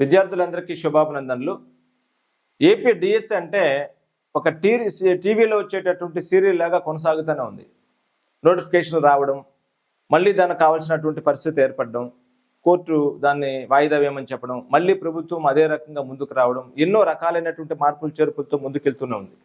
విద్యార్థులందరికీ శుభాభినందనలు. AP DS అంటే ఒక టీవీ టీవీలో వచ్చేటటువంటి సీరియల్ లాగా కొనసాగుతూనే ఉంది. నోటిఫికేషన్ రావడం మళ్ళీ దానికి కావాల్సినటువంటి పరిస్థితి ఏర్పడడం కోర్టు దాన్ని వాయిదా వేయమని చెప్పడం మళ్ళీ ప్రభుత్వం అదే రకంగా ముందుకు రావడం ఎన్నో రకాలైనటువంటి మార్పులు చేర్పులతో ముందుకెళ్తూనే ఉంది.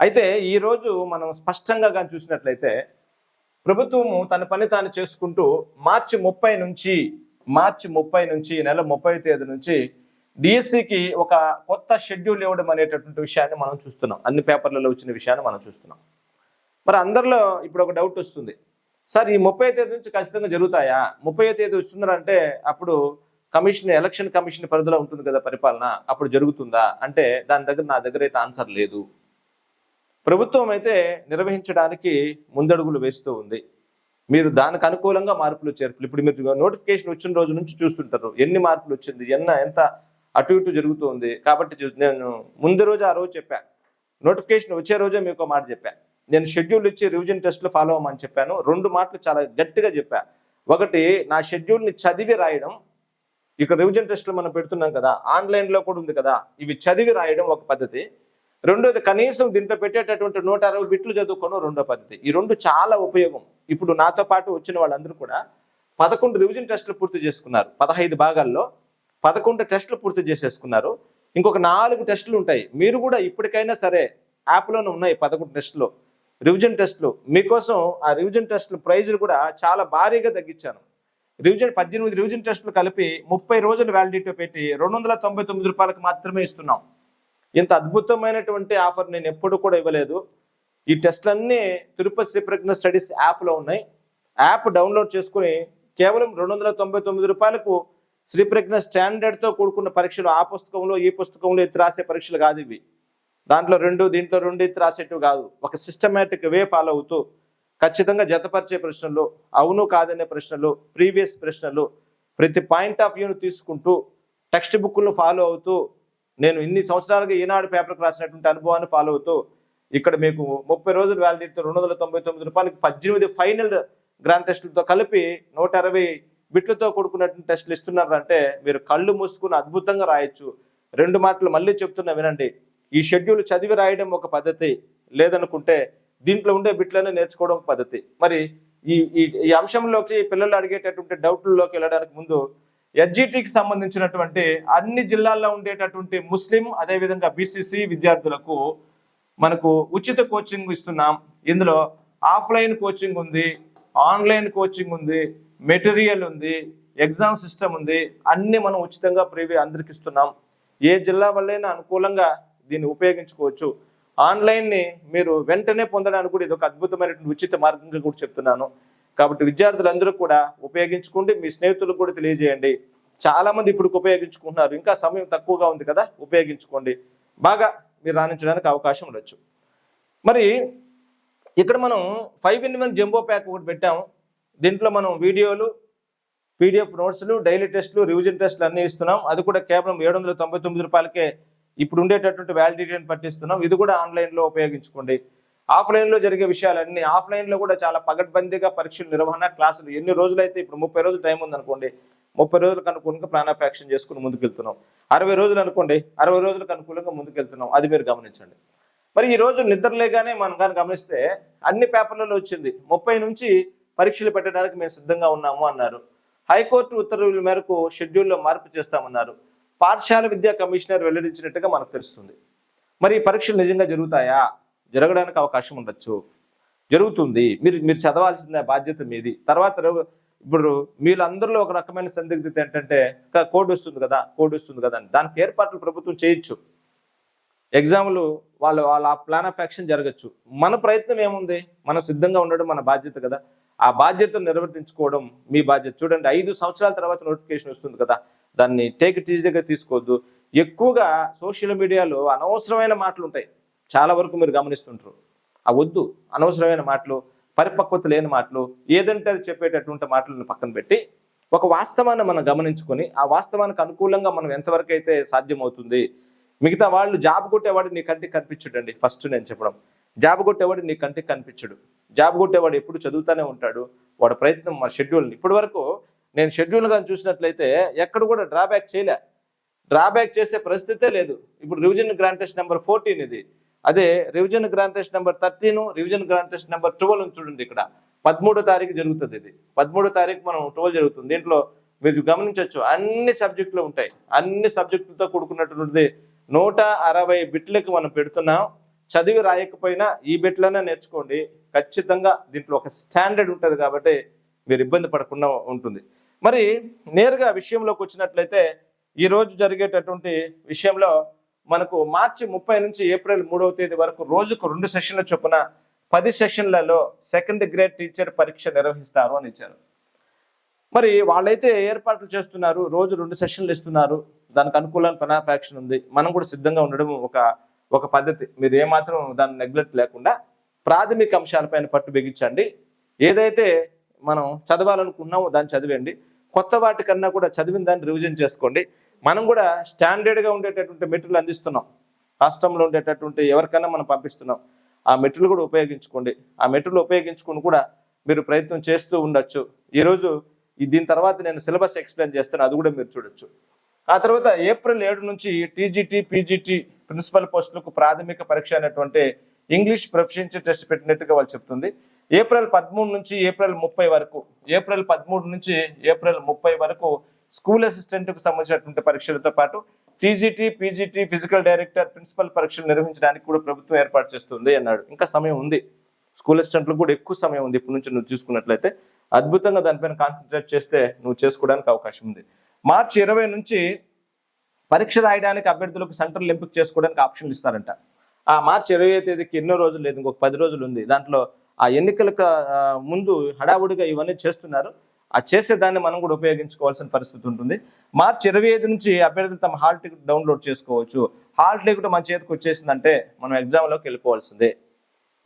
అయితే ఈరోజు మనం స్పష్టంగా కానీ చూసినట్లయితే ప్రభుత్వము తన పని తాను చేసుకుంటూ మార్చి ముప్పై నుంచి మార్చి ముప్పై నుంచి ఈ నెల ముప్పై తేదీ నుంచి డిఎస్సికి ఒక కొత్త షెడ్యూల్ ఇవ్వడం అనేటటువంటి విషయాన్ని మనం చూస్తున్నాం. అన్ని పేపర్లలో వచ్చిన విషయాన్ని మనం చూస్తున్నాం. మరి అందరిలో ఇప్పుడు ఒక డౌట్ వస్తుంది. సార్ ఈ ముప్పై తేదీ నుంచి ఖచ్చితంగా జరుగుతాయా? ముప్పై తేదీ వస్తుందంటే అప్పుడు కమిషన్ ఎలక్షన్ కమిషన్ పరిధిలో ఉంటుంది కదా పరిపాలన. అప్పుడు జరుగుతుందా? అంటే దాని దగ్గర నా దగ్గర అయితే ఆన్సర్ లేదు. ప్రభుత్వం అయితే నిర్వహించడానికి ముందడుగులు వేస్తూ ఉంది. మీరు దానికి అనుకూలంగా మార్పులు చేర్పులు. ఇప్పుడు మీరు నోటిఫికేషన్ వచ్చిన రోజు నుంచి చూస్తుంటారు. ఎన్ని మార్పులు వచ్చింది? ఎన్న ఎంత? అటు ఇటు జరుగుతుంది. కాబట్టి నేను ముందు రోజు ఆ రోజు చెప్పాను నోటిఫికేషన్ వచ్చే రోజే మీకు ఒక మాట చెప్పాను నేను షెడ్యూల్ ఇచ్చి రివిజన్ టెస్ట్లు ఫాలో అవ్వమని చెప్పాను. రెండు మాటలు చాలా గట్టిగా చెప్పాను ఒకటి నా షెడ్యూల్ని చదివి రాయడం. ఇక రివిజన్ టెస్ట్లు మనం పెడుతున్నాం కదా. ఆన్లైన్లో కూడా ఉంది కదా. ఇవి చదివి రాయడం ఒక పద్ధతి. రెండోది కనీసం దీంట్లో పెట్టేటటువంటి నూట అరవై బిట్లు చదువుకోవడం రెండో పద్ధతి. ఈ రెండు చాలా ఉపయోగం. ఇప్పుడు నాతో పాటు వచ్చిన వాళ్ళందరూ కూడా పదకొండు రివిజన్ టెస్టులు పూర్తి చేసుకున్నారు. పదహైదు భాగాల్లో పదకొండు టెస్టులు పూర్తి చేసేసుకున్నారు. ఇంకొక నాలుగు టెస్టులు ఉంటాయి. మీరు కూడా ఇప్పటికైనా సరే యాప్లోనే ఉన్నాయి పదకొండు టెస్టులు రివిజన్ టెస్టులు మీకోసం ఆ రివిజన్ టెస్టులు ప్రైజులు కూడా చాలా భారీగా తగ్గించాను. రివిజన్ పద్దెనిమిది రివిజన్ టెస్టులు కలిపి ముప్పై రోజులు వ్యాలిడిటీ పెట్టి రెండు వందల తొంభై తొమ్మిది రూపాయలకు మాత్రమే ఇస్తున్నాం. ఇంత అద్భుతమైనటువంటి ఆఫర్ నేను ఎప్పుడు కూడా ఇవ్వలేదు. ఈ టెస్ట్లన్నీ తిరుపతి శ్రీప్రజ్ఞ స్టడీస్ యాప్లో ఉన్నాయి. యాప్ డౌన్లోడ్ చేసుకుని కేవలం రెండు వందల తొంభై తొమ్మిది రూపాయలకు శ్రీప్రజ్ఞ స్టాండర్డ్తో కూడుకున్న పరీక్షలు ఆ పుస్తకంలో ఈ పుస్తకంలో ఇది రాసే పరీక్షలు కాదు ఇవి. దాంట్లో రెండు దీంట్లో రెండు ఇది రాసేటివి కాదు. ఒక సిస్టమేటిక్ వే ఫాలో అవుతూ ఖచ్చితంగా జతపరిచే ప్రశ్నలు అవును కాదనే ప్రశ్నలు ప్రీవియస్ ప్రశ్నలు ప్రతి పాయింట్ ఆఫ్ వ్యూను తీసుకుంటూ టెక్స్ట్ బుక్ను ఫాలో అవుతూ నేను ఇన్ని సంవత్సరాలుగా ఈనాడు పేపర్కి రాసినటువంటి అనుభవాన్ని ఫాలో అవుతూ ఇక్కడ మీకు ముప్పై రోజులు వ్యాలిడిటీతో రెండు వందల తొంభై తొమ్మిది రూపాయలకి పద్దెనిమిది ఫైనల్ గ్రాండ్ టెస్టులతో కలిపి నూట అరవై బిట్లతో కూడుకున్నటువంటి టెస్టులు ఇస్తున్నారంటే మీరు కళ్ళు మూసుకుని అద్భుతంగా రాయొచ్చు. రెండు మాటలు మళ్ళీ చెప్తున్నా వినండి. ఈ షెడ్యూల్ చదివి రాయడం ఒక పద్ధతి. లేదనుకుంటే దీంట్లో ఉండే బిట్లనే నేర్చుకోవడం ఒక పద్ధతి. మరి ఈ ఈ ఈ అంశంలోకి పిల్లలు అడిగేటటువంటి డౌట్లలోకి వెళ్ళడానికి ముందు ఎస్జిటికి సంబంధించినటువంటి అన్ని జిల్లాల్లో ఉండేటటువంటి ముస్లిం అదేవిధంగా బీసీసీ విద్యార్థులకు మనకు ఉచిత కోచింగ్ ఇస్తున్నాం. ఇందులో ఆఫ్లైన్ కోచింగ్ ఉంది ఆన్లైన్ కోచింగ్ ఉంది మెటీరియల్ ఉంది ఎగ్జామ్ సిస్టమ్ ఉంది అన్ని మనం ఉచితంగా ప్రివ్యూ అందరికి ఇస్తున్నాం. ఏ జిల్లా వల్లైనా అనుకూలంగా దీన్ని ఉపయోగించుకోవచ్చు. ఆన్లైన్ని మీరు వెంటనే పొందడానికి కూడా ఇది ఒక అద్భుతమైనటువంటి ఉచిత మార్గంగా కూడా చెప్తున్నాను. కాబట్టి విద్యార్థులందరూ కూడా ఉపయోగించుకోండి. మీ స్నేహితులకు కూడా తెలియజేయండి. చాలా మంది ఇప్పుడు ఉపయోగించుకుంటున్నారు. ఇంకా సమయం తక్కువగా ఉంది కదా ఉపయోగించుకోండి. బాగా మీరు రాణించడానికి అవకాశం ఉండొచ్చు. మరి ఇక్కడ మనం five in one jumbo pack ఒకటి పెట్టాం దీంట్లో మనం వీడియోలు పీడిఎఫ్ నోట్స్లు డైలీ టెస్ట్లు రివిజన్ టెస్ట్లు అన్నీ ఇస్తున్నాం. అది కూడా కేవలం ఏడు వందల తొంభై తొమ్మిది రూపాయలకే ఇప్పుడు ఉండేటటువంటి వ్యాలిడిటీని పట్టిస్తున్నాం. ఇది కూడా ఆన్లైన్లో ఉపయోగించుకోండి. ఆఫ్లైన్లో జరిగే విషయాలన్నీ ఆఫ్లైన్లో కూడా చాలా పగడ్బందీగా పరీక్షల నిర్వహణ క్లాసులు ఎన్ని రోజులైతే ఇప్పుడు ముప్పై రోజులు టైం ఉందనుకోండి ముప్పై రోజులకు అనుకూలంగా ప్లాన్ ఆఫ్ యాక్షన్ చేసుకుని ముందుకెళ్తున్నాం. అరవై రోజులు అనుకోండి అరవై రోజులకు అనుకూలంగా ముందుకెళ్తున్నాం. అది మీరు గమనించండి. మరి ఈ రోజు నిద్రలేగానే మనం కానీ గమనిస్తే అన్ని పేపర్లలో వచ్చింది ముప్పై నుంచి పరీక్షలు పెట్టడానికి మేము సిద్ధంగా ఉన్నాము అన్నారు. హైకోర్టు ఉత్తర్వుల మేరకు షెడ్యూల్లో మార్పు చేస్తామన్నారు. పాఠశాల విద్యా కమిషనర్ వెల్లడించినట్టుగా మనకు తెలుస్తుంది. మరి ఈ పరీక్షలు నిజంగా జరుగుతాయా? జరగడానికి అవకాశం ఉండొచ్చు. జరుగుతుంది. మీరు మీరు చదవాల్సిన బాధ్యత మీది. తర్వాత ఇప్పుడు మీరందరిలో ఒక రకమైన సందిగ్ధత ఏంటంటే కోడ్ వస్తుంది కదా కోడ్ వస్తుంది కదా అని. దానికి ఏర్పాట్లు ప్రభుత్వం చేయొచ్చు. ఎగ్జామ్లు వాళ్ళు వాళ్ళ ప్లాన్ ఆఫ్ యాక్షన్ జరగచ్చు. మన ప్రయత్నం ఏముంది? మనం సిద్ధంగా ఉండడం మన బాధ్యత కదా. ఆ బాధ్యతను నిర్వర్తించుకోవడం మీ బాధ్యత. చూడండి ఐదు సంవత్సరాల తర్వాత నోటిఫికేషన్ వస్తుంది కదా. దాన్ని టేక్ టీజీగా తీసుకోవద్దు. ఎక్కువగా సోషల్ మీడియాలో అనవసరమైన మాటలు ఉంటాయి చాలా వరకు మీరు గమనిస్తుంటారు. ఆ వద్దు అనవసరమైన మాటలు పరిపక్వత లేని మాటలు ఏదంటే అది చెప్పేటటువంటి మాటలను పక్కన పెట్టి ఒక వాస్తవాన్ని మనం గమనించుకొని ఆ వాస్తవానికి అనుకూలంగా మనం ఎంతవరకు అయితే సాధ్యమవుతుంది మిగతా వాళ్ళు జాబ్ కొట్టేవాడు నీ కంటికి కనిపించడండి ఫస్ట్ నేను చెప్పడం. జాబ్ కొట్టేవాడు నీ కంటికి కనిపించడు. జాబ్ కొట్టేవాడు ఎప్పుడు చదువుతూనే ఉంటాడు. వాడు ప్రయత్నం మా షెడ్యూల్ ఇప్పటి వరకు నేను షెడ్యూల్ కానీ చూసినట్లయితే ఎక్కడ కూడా డ్రాబ్యాక్ చేయలే. డ్రాబ్యాక్ చేసే పరిస్థితే లేదు. ఇప్పుడు రివిజన్ గ్రాంటెస్ నెంబర్ ఫోర్టీన్ ఇది. అదే revision grand test number thirteen revision grand test number twelve చూడండి ఇక్కడ. పదమూడో తారీఖు జరుగుతుంది ఇది. పదమూడో తారీఖు మనం ట్వెల్వ్ జరుగుతుంది. దీంట్లో మీరు గమనించవచ్చు అన్ని సబ్జెక్టులు ఉంటాయి. అన్ని సబ్జెక్టులతో కూడుకున్నటువంటిది నూట అరవై బిట్లకు మనం పెడుతున్నాం. చదివి రాయకపోయినా ఈ బిట్లనే నేర్చుకోండి. ఖచ్చితంగా దీంట్లో ఒక స్టాండర్డ్ ఉంటుంది కాబట్టి మీరు ఇబ్బంది పడకుండా ఉంటుంది. మరి నేరుగా విషయంలోకి వచ్చినట్లయితే ఈరోజు జరిగేటటువంటి విషయంలో మనకు మార్చి ముప్పై నుంచి ఏప్రిల్ మూడవ తేదీ వరకు రోజుకు రెండు సెషన్ల చొప్పున పది సెషన్లలో సెకండ్ గ్రేడ్ టీచర్ పరీక్ష నిర్వహిస్తారు అని ఇచ్చారు. మరి వాళ్ళైతే ఏర్పాట్లు చేస్తున్నారు రోజు రెండు సెషన్లు ఇస్తున్నారు. దానికి అనుకూలం పనాఫ్ యాక్షన్ ఉంది. మనం కూడా సిద్ధంగా ఉండడం ఒక ఒక పద్ధతి. మీరు ఏమాత్రం దాన్ని నెగ్లెక్ట్ లేకుండా ప్రాథమిక అంశాలపైన పట్టు బిగించండి. ఏదైతే మనం చదవాలనుకున్నామో దాన్ని చదివండి కొత్త వాటికన్నా కూడా చదివిన దాన్ని రివిజన్ చేసుకోండి. మనం కూడా స్టాండర్డ్గా ఉండేటటువంటి మెటీరియల్ అందిస్తున్నాం. రాష్ట్రంలో ఉండేటటువంటి ఎవరికైనా మనం పంపిస్తున్నాం. ఆ మెటీరియల్ కూడా ఉపయోగించుకోండి. ఆ మెటీరియల్ ఉపయోగించుకుని కూడా మీరు ప్రయత్నం చేస్తూ ఉండొచ్చు. ఈరోజు దీని తర్వాత నేను సిలబస్ ఎక్స్ప్లెయిన్ చేస్తాను. అది కూడా మీరు చూడొచ్చు. ఆ తర్వాత ఏప్రిల్ ఏడు నుంచి టీజీటీ పీజీటీ ప్రిన్సిపల్ పోస్టులకు ప్రాథమిక పరీక్ష అనేటువంటి ఇంగ్లీష్ ప్రొఫిషియన్సీ టెస్ట్ పెట్టినట్టుగా వాళ్ళు చెప్తుంది. ఏప్రిల్ పదమూడు నుంచి ఏప్రిల్ ముప్పై వరకు ఏప్రిల్ పదమూడు నుంచి ఏప్రిల్ ముప్పై వరకు స్కూల్ అసిస్టెంట్కు సంబంధించినటువంటి పరీక్షలతో పాటు TGT PGT physical director principal పరీక్షలు నిర్వహించడానికి కూడా ప్రభుత్వం ఏర్పాటు చేస్తుంది అన్నాడు. ఇంకా సమయం ఉంది. స్కూల్ అసిస్టెంట్లకు కూడా ఎక్కువ సమయం ఉంది ఇప్పటి నుంచి నువ్వు చూసుకున్నట్లయితే. అద్భుతంగా దానిపైన కాన్సన్ట్రేట్ చేస్తే నువ్వు చేసుకోవడానికి అవకాశం ఉంది. మార్చి ఇరవై నుంచి పరీక్ష రాయడానికి అభ్యర్థులకు సెంటర్లు ఎంపిక చేసుకోవడానికి ఆప్షన్లు ఇస్తారంట. ఆ మార్చి ఇరవై తేదీకి ఎన్నో రోజులు లేదు ఇంకొక పది రోజులు ఉంది. దాంట్లో ఆ ఎన్నికలకు ముందు హడావుడిగా ఇవన్నీ చేస్తున్నారు. ఆ చేసేదాన్ని మనం కూడా ఉపయోగించుకోవాల్సిన పరిస్థితి ఉంటుంది. మార్చి ఇరవై ఐదు నుంచి అభ్యర్థులు తమ హాల్ టికెట్ డౌన్లోడ్ చేసుకోవచ్చు. హాల్ టికెట్ మన చేతికి వచ్చేసిందంటే మనం ఎగ్జామ్లోకి వెళ్ళిపోవాల్సిందే.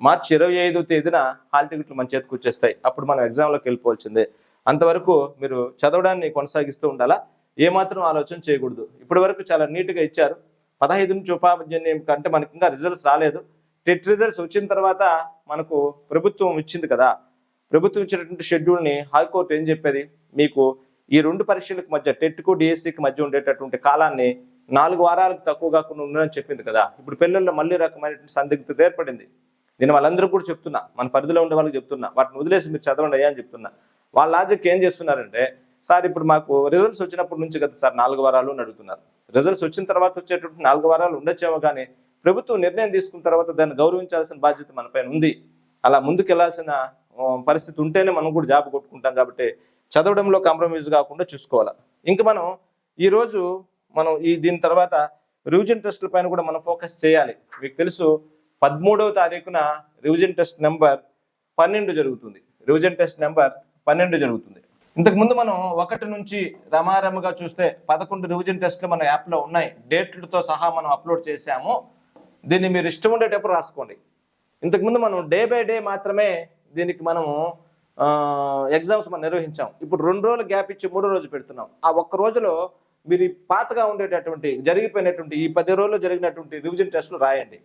మార్చి ఇరవై ఐదో తేదీన హాల్ టికెట్లు మన చేతికి వచ్చేస్తాయి. అప్పుడు మనం ఎగ్జామ్లోకి వెళ్ళిపోవాల్సిందే. అంతవరకు మీరు చదవడాన్ని కొనసాగిస్తూ ఉండాలా? ఏమాత్రం ఆలోచన చేయకూడదు. ఇప్పటి వరకు చాలా నీట్గా ఇచ్చారు. పదహైదు నుంచి ఉపాధ్యాయం కంటే మనకి ఇంకా రిజల్ట్స్ రాలేదు. టెట్ రిజల్ట్స్ వచ్చిన తర్వాత మనకు ప్రభుత్వం ఇచ్చింది కదా. ప్రభుత్వం ఇచ్చినటువంటి షెడ్యూల్ని హైకోర్టు ఏం చెప్పేది? మీకు ఈ రెండు పరీక్షలకు మధ్య టెట్కు డిఎస్సికి మధ్య ఉండేటటువంటి కాలాన్ని నాలుగు వారాలకు తక్కువ కాకుండా ఉండని చెప్పింది కదా. ఇప్పుడు పిల్లల్లో మళ్ళీ రకమైనటువంటి సందిగ్ధత ఏర్పడింది. నేను వాళ్ళందరూ కూడా చెప్తున్నా. మన పరిధిలో ఉండే వాళ్ళకి చెప్తున్నా. వాటిని వదిలేసి మీరు చదవండి అయ్యా అని చెప్తున్నా. వాళ్ళ లాజిక్ ఏం చేస్తున్నారంటే సార్ ఇప్పుడు మాకు రిజల్ట్స్ వచ్చినప్పటి నుంచి కదా సార్ నాలుగు వారాలు అని అడుగుతున్నారు. రిజల్ట్స్ వచ్చిన తర్వాత వచ్చేటటువంటి నాలుగు వారాలు ఉండొచ్చేమో కానీ ప్రభుత్వం నిర్ణయం తీసుకున్న తర్వాత దాన్ని గౌరవించాల్సిన బాధ్యత మనపైన ఉంది. అలా ముందుకు వెళ్ళాల్సిన పరిస్థితి ఉంటేనే మనం కూడా జాబ్ కొట్టుకుంటాం కాబట్టి చదవడంలో కాంప్రమైజ్ కాకుండా చూసుకోవాలి. ఇంకా మనం ఈరోజు మనం ఈ దీని తర్వాత రివిజన్ టెస్టుల పైన కూడా మనం ఫోకస్ చేయాలి. మీకు తెలుసు పదమూడవ తారీఖున రివిజన్ టెస్ట్ నెంబర్ పన్నెండు జరుగుతుంది. రివిజన్ టెస్ట్ నెంబర్ పన్నెండు జరుగుతుంది. ఇంతకుముందు మనం ఒకటి నుంచి రమారమగా చూస్తే పదకొండు రివిజన్ టెస్ట్లు మన యాప్లో ఉన్నాయి. డేట్లతో సహా మనం అప్లోడ్ చేశాము. దీన్ని మీరు ఇష్టం ఉండేటప్పుడు రాసుకోండి. ఇంతకుముందు మనం డే బై డే మాత్రమే దీనికి మనము ఎగ్జామ్స్ మనం నిర్వహించాం. ఇప్పుడు రెండు రోజులు గ్యాప్ ఇచ్చి మూడో రోజు పెడుతున్నాం. ఆ ఒక్క రోజులో మీరు పాతగా ఉండేటటువంటి జరిగిపోయినటువంటి ఈ పది రోజుల్లో జరిగినటువంటి రివిజన్ టెస్టులు రాయండి.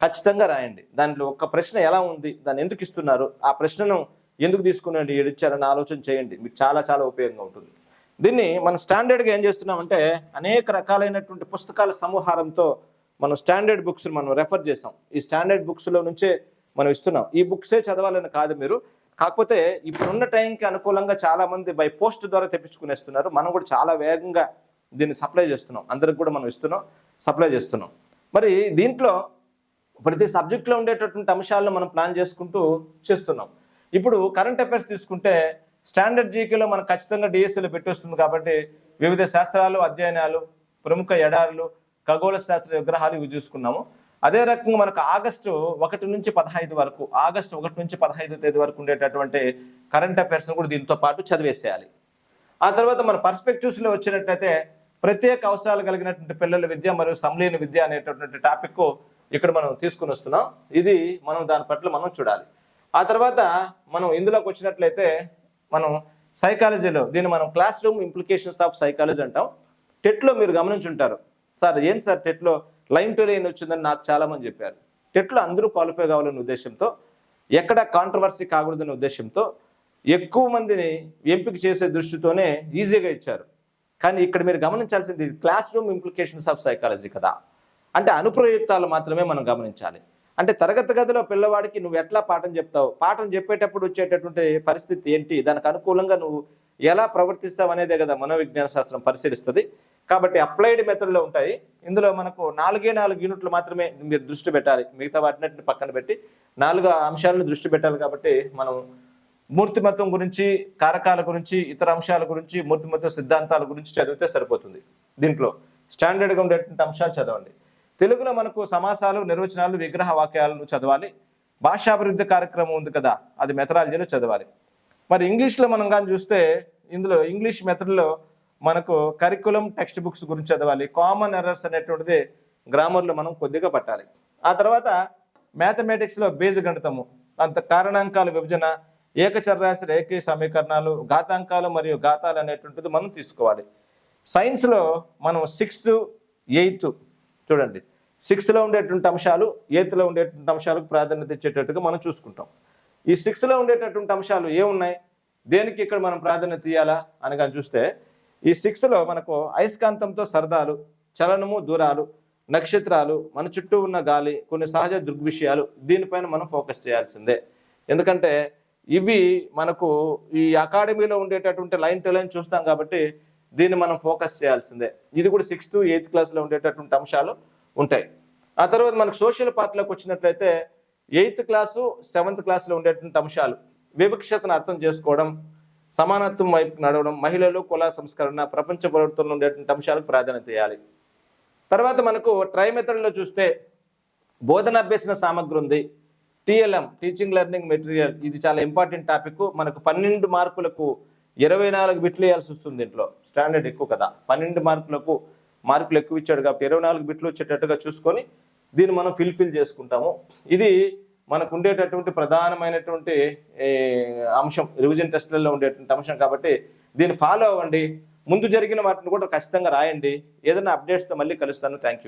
ఖచ్చితంగా రాయండి. దాంట్లో ఒక్క ప్రశ్న ఎలా ఉంది దాన్ని ఎందుకు ఇస్తున్నారు ఆ ప్రశ్నను ఎందుకు తీసుకునండి ఏడిచ్చారని ఆలోచన చేయండి. మీకు చాలా చాలా ఉపయోగంగా ఉంటుంది. దీన్ని మనం స్టాండర్డ్గా ఏం చేస్తున్నామంటే అనేక రకాలైనటువంటి పుస్తకాల సమాహారంతో మనం స్టాండర్డ్ బుక్స్ మనం రెఫర్ చేసాం ఈ స్టాండర్డ్ బుక్స్లో నుంచే మనం ఇస్తున్నాం. ఈ బుక్సే చదవాలని కాదు మీరు. కాకపోతే ఇప్పుడున్న టైంకి అనుకూలంగా చాలా మంది బై పోస్ట్ ద్వారా తెప్పించుకునేస్తున్నారు. మనం కూడా చాలా వేగంగా దీన్ని సప్లై చేస్తున్నాం. అందరికి కూడా మనం ఇస్తున్నాం సప్లై చేస్తున్నాం. మరి దీంట్లో ప్రతి సబ్జెక్ట్లో ఉండేటటువంటి అంశాలను మనం ప్లాన్ చేసుకుంటూ చేస్తున్నాం. ఇప్పుడు కరెంట్ అఫైర్స్ తీసుకుంటే స్టాండర్డ్ జీకేలో మనం ఖచ్చితంగా డిఎస్సీలో పెట్టేస్తుంది కాబట్టి వివిధ శాస్త్రాలు అధ్యయనాలు ప్రముఖ ఎడారులు ఖగోళ శాస్త్ర విగ్రహాలు ఇవి చూసుకున్నాము. అదే రకంగా మనకు ఆగస్టు ఒకటి నుంచి పదహైదు వరకు ఆగస్టు ఒకటి నుంచి పదహైదు తేదీ వరకు ఉండేటటువంటి కరెంట్ అఫైర్స్ను కూడా దీంతో పాటు చదివేసేయాలి. ఆ తర్వాత మన పర్స్పెక్టివ్స్లో వచ్చినట్లయితే ప్రత్యేక అవసరాలు కలిగినటువంటి పిల్లల విద్య మరియు సంలీన విద్య అనేటటువంటి టాపిక్ ఇక్కడ మనం తీసుకుని వస్తున్నాం. ఇది మనం దాని పట్ల మనం చూడాలి. ఆ తర్వాత మనం ఇందులోకి వచ్చినట్లయితే మనం సైకాలజీలో దీన్ని మనం class room implications of psychology అంటాం టెట్లో మీరు గమనించుంటారు. సార్ ఏంటి సార్ టెట్లో లైన్ టు లైన్ వచ్చిందని నాకు చాలామంది చెప్పారు. టెట్లో అందరూ క్వాలిఫై కావాలనే ఉద్దేశంతో ఎక్కడ కాంట్రవర్సీ కాకూడదనే ఉద్దేశంతో ఎక్కువ మందిని ఎంపిక చేసే దృష్టితోనే ఈజీగా ఇచ్చారు. కానీ ఇక్కడ మీరు గమనించాల్సింది class room implications of psychology కదా. అంటే అనుప్రయుక్తాలు మాత్రమే మనం గమనించాలి. అంటే తరగతి గదిలో పిల్లవాడికి నువ్వు ఎట్లా పాఠం చెప్తావు? పాఠం చెప్పేటప్పుడు వచ్చేటటువంటి పరిస్థితి ఏంటి? దానికి అనుకూలంగా నువ్వు ఎలా ప్రవర్తిస్తావు అనేదే కదా మనోవిజ్ఞాన శాస్త్రం పరిశీలిస్తుంది. కాబట్టి అప్లైడ్ మెథడ్లో ఉంటాయి. ఇందులో మనకు నాలుగే నాలుగు యూనిట్లు మాత్రమే మీరు దృష్టి పెట్టాలి. మిగతా వాటిని పక్కన పెట్టి నాలుగు అంశాలను దృష్టి పెట్టాలి కాబట్టి మనం మూర్తిమత్వం గురించి కారకాల గురించి ఇతర అంశాల గురించి మూర్తిమత్వ సిద్ధాంతాల గురించి చదివితే సరిపోతుంది. దీంట్లో స్టాండర్డ్గా ఉండేటువంటి అంశాలు చదవండి. తెలుగులో మనకు సమాసాలు నిర్వచనాలు విగ్రహ వాక్యాలను చదవాలి. భాషాభివృద్ధి కార్యక్రమం ఉంది కదా అది మెథడాలజీలో చదవాలి. మరి ఇంగ్లీష్లో మనం కానీ చూస్తే ఇందులో ఇంగ్లీష్ మెథడ్లో మనకు కరికులం టెక్స్ట్ బుక్స్ గురించి చదవాలి. కామన్ ఎర్రర్స్ అనేటువంటిది గ్రామర్లో మనం కొద్దిగా పట్టాలి. ఆ తర్వాత మ్యాథమెటిక్స్లో బీజగణితము అంత కారణాంకాల విభజన ఏకచర్రాశి ఏకే సమీకరణాలు ఘాతాంకాలు మరియు ఘాతాలు అనేటువంటిది మనం తీసుకోవాలి. సైన్స్లో మనం సిక్స్త్ ఎయిత్ చూడండి. సిక్స్త్లో ఉండేటువంటి అంశాలు ఎయిత్లో ఉండేటువంటి అంశాలకు ప్రాధాన్యత ఇచ్చేటట్టుగా మనం చూసుకుంటాం. ఈ సిక్స్త్లో ఉండేటటువంటి అంశాలు ఏమున్నాయి? దేనికి ఇక్కడ మనం ప్రాధాన్యత ఇవ్వాలా అనగా చూస్తే ఈ సిక్స్త్లో మనకు అయస్కాంతంతో సరదాలు చలనము దూరాలు నక్షత్రాలు మన చుట్టూ ఉన్న గాలి కొన్ని సహజ దృగ్విషయాలు దీనిపైన మనం ఫోకస్ చేయాల్సిందే. ఎందుకంటే ఇవి మనకు ఈ అకాడమీలో ఉండేటటువంటి లైన్ టు లైన్ చూస్తాం కాబట్టి దీన్ని మనం ఫోకస్ చేయాల్సిందే. ఇది కూడా సిక్స్త్ ఎయిత్ క్లాస్లో ఉండేటటువంటి అంశాలు ఉంటాయి. ఆ తర్వాత మనకు సోషల్ పార్ట్లోకి వచ్చినట్లయితే ఎయిత్ క్లాసు సెవెంత్ క్లాస్లో ఉండేటువంటి అంశాలు వివక్షతను అర్థం చేసుకోవడం సమానత్వం వైపు నడవడం మహిళలు కుల సంస్కరణ ప్రపంచ ప్రభుత్వంలో ఉండేటువంటి అంశాలకు ప్రాధాన్యత ఇవ్వాలి. తర్వాత మనకు ట్రై మెథడ్లో చూస్తే బోధన అభ్యసన సామగ్రి ఉంది. టీఎల్ఎం టీచింగ్ లెర్నింగ్ మెటీరియల్ ఇది చాలా ఇంపార్టెంట్ టాపిక్. మనకు పన్నెండు మార్కులకు ఇరవై నాలుగు బిట్లు వేయాల్సి వస్తుంది దీంట్లో స్టాండర్డ్ ఎక్కువ కదా. పన్నెండు మార్కులకు మార్కులు ఎక్కువ ఇచ్చాడు కాబట్టి ఇరవై నాలుగు బిట్లు వచ్చేటట్టుగా చూసుకొని దీన్ని మనం ఫిల్ఫిల్ చేసుకుంటాము. ఇది మనకు ఉండేటటువంటి ప్రధానమైనటువంటి అంశం రివిజన్ టెస్ట్లలో ఉండేటువంటి అంశం కాబట్టి దీన్ని ఫాలో అవ్వండి. ముందు జరిగిన వాటిని కూడా ఖచ్చితంగా రాయండి. ఏదైనా అప్డేట్స్తో మళ్ళీ కలుస్తాను. Thank you.